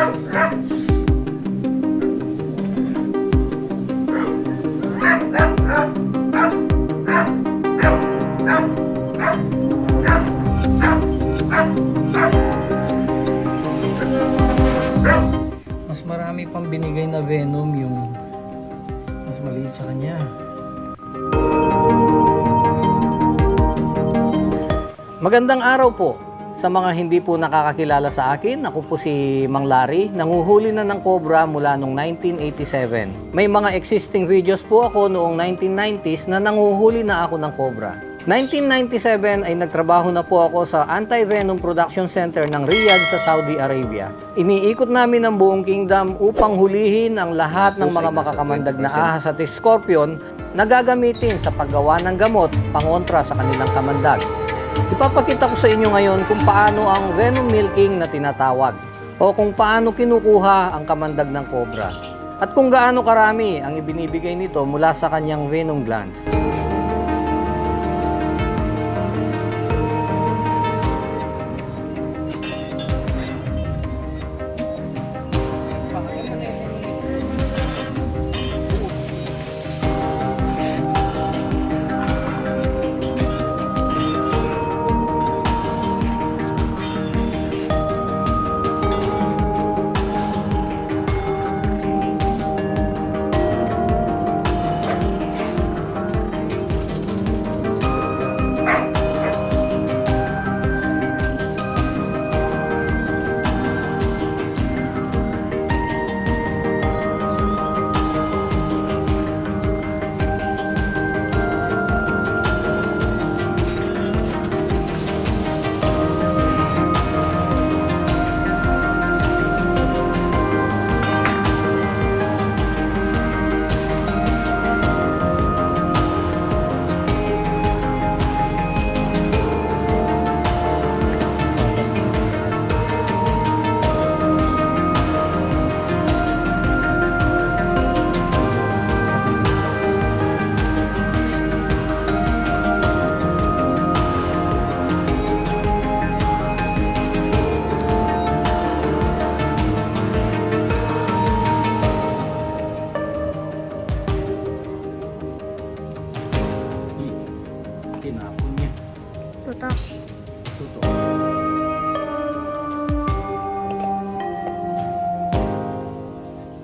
Mas marami pang binigay na venom yung mas maliit sa kanya. Magandang araw po. Sa mga hindi po nakakakilala sa akin, ako po si Mang Larry, nanguhuli na ng cobra mula noong 1987. May mga existing videos po ako noong 1990s na nanguhuli na ako ng cobra. 1997 ay nagtrabaho na po ako sa Anti-Venom Production Center ng Riyadh sa Saudi Arabia. Iniikot namin ang buong kingdom upang hulihin ang lahat ng mga makakamandag na ahas at scorpion na gagamitin sa paggawa ng gamot pangontra sa kanilang kamandag. Ipapakita ko sa inyo ngayon kung paano ang venom milking na tinatawag o kung paano kinukuha ang kamandag ng cobra at kung gaano karami ang ibinibigay nito mula sa kanyang venom glands.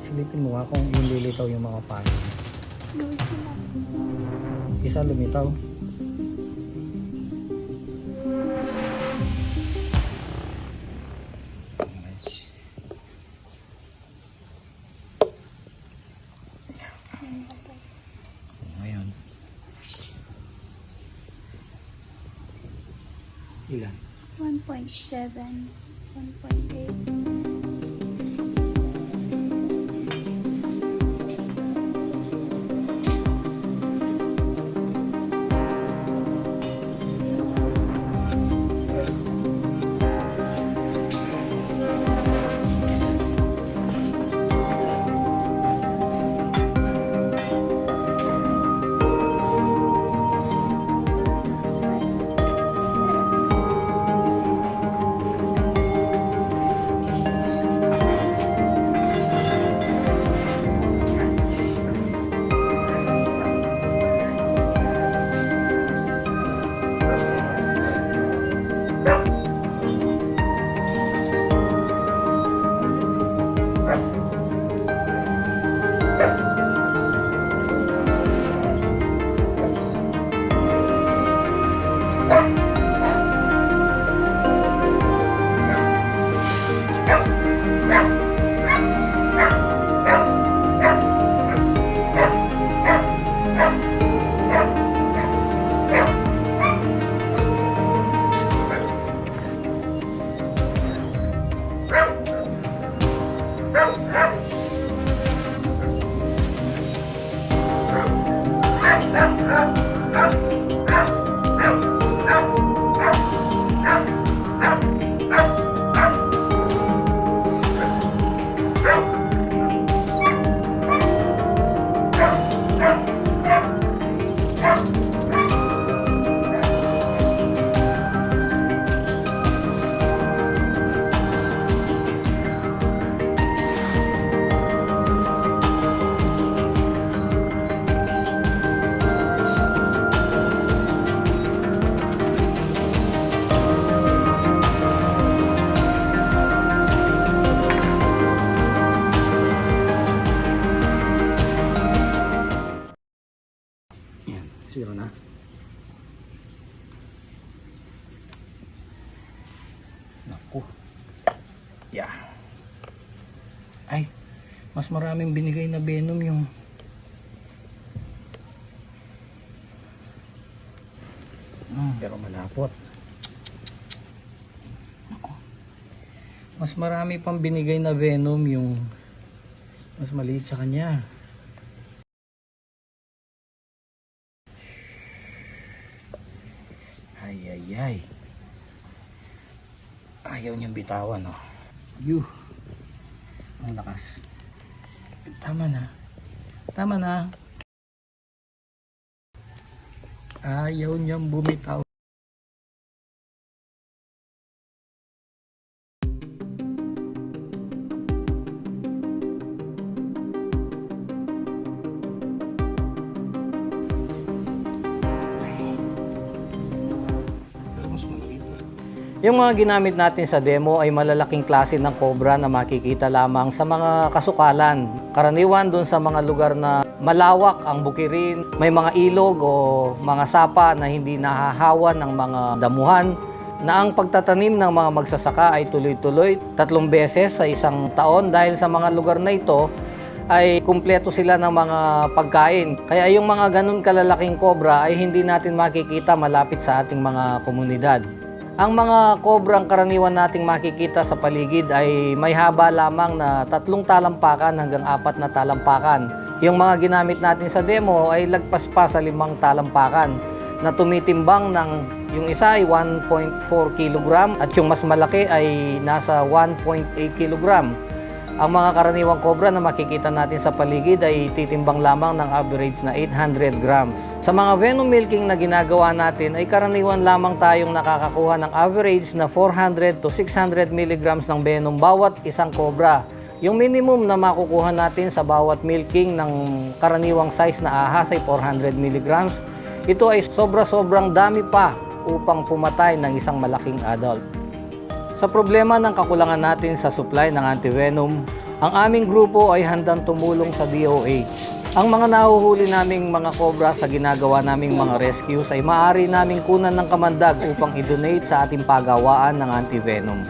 Silipin mo nga kung yung lilitaw yung mga paano. Isa lumitaw. Ngayon. Ilan? 1.7. 1.8. mas maraming binigay na venom yung Hmm, pero malapot. Mas marami pang binigay na venom yung mas maliit sa kanya. Ay, ay, ay. Ayaw niyang bitawan, oh. Yuh. Ang lakas. Tama na. Tama na. Ayaw niyang bumitaw. Yung mga ginamit natin sa demo ay malalaking klase ng cobra na makikita lamang sa mga kasukalan. Karaniwan doon sa mga lugar na malawak ang bukirin, may mga ilog o mga sapa na hindi nahahawan ng mga damuhan na ang pagtatanim ng mga magsasaka ay tuloy-tuloy tatlong beses sa isang taon dahil sa mga lugar na ito ay kumpleto sila ng mga pagkain. Kaya yung mga ganun kalalaking kobra ay hindi natin makikita malapit sa ating mga komunidad. Ang mga kobrang karaniwan nating makikita sa paligid ay may haba lamang na tatlong talampakan hanggang apat na talampakan. Yung mga ginamit natin sa demo ay lagpas pa sa limang talampakan na tumitimbang ng yung isa ay 1.4 kg at yung mas malaki ay nasa 1.8 kg. Ang mga karaniwang cobra na makikita natin sa paligid ay titimbang lamang ng average na 800 grams. Sa mga venom milking na ginagawa natin ay karaniwan lamang tayong nakakakuha ng average na 400 to 600 milligrams ng venom bawat isang cobra. Yung minimum na makukuha natin sa bawat milking ng karaniwang size na ahas ay 400 milligrams. Ito ay sobra-sobrang dami pa upang pumatay ng isang malaking adult. Sa problema ng kakulangan natin sa supply ng antivenom, ang aming grupo ay handang tumulong sa DOH. Ang mga nahuhuli naming mga cobra sa ginagawa naming mga rescues ay maaari naming kunan ng kamandag upang i-donate sa ating pagawaan ng antivenom.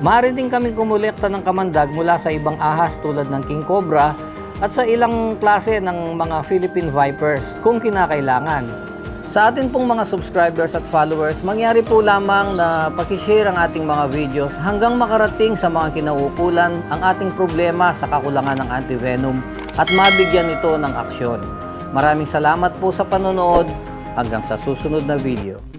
Maaari din kaming kumulekta ng kamandag mula sa ibang ahas tulad ng king cobra at sa ilang klase ng mga Philippine vipers kung kinakailangan. Sa atin pong mga subscribers at followers, mangyari po lamang na pakishare ang ating mga videos hanggang makarating sa mga kinauukulan ang ating problema sa kakulangan ng antivenom at mabigyan ito ng aksyon. Maraming salamat po sa panonood. Hanggang sa susunod na video.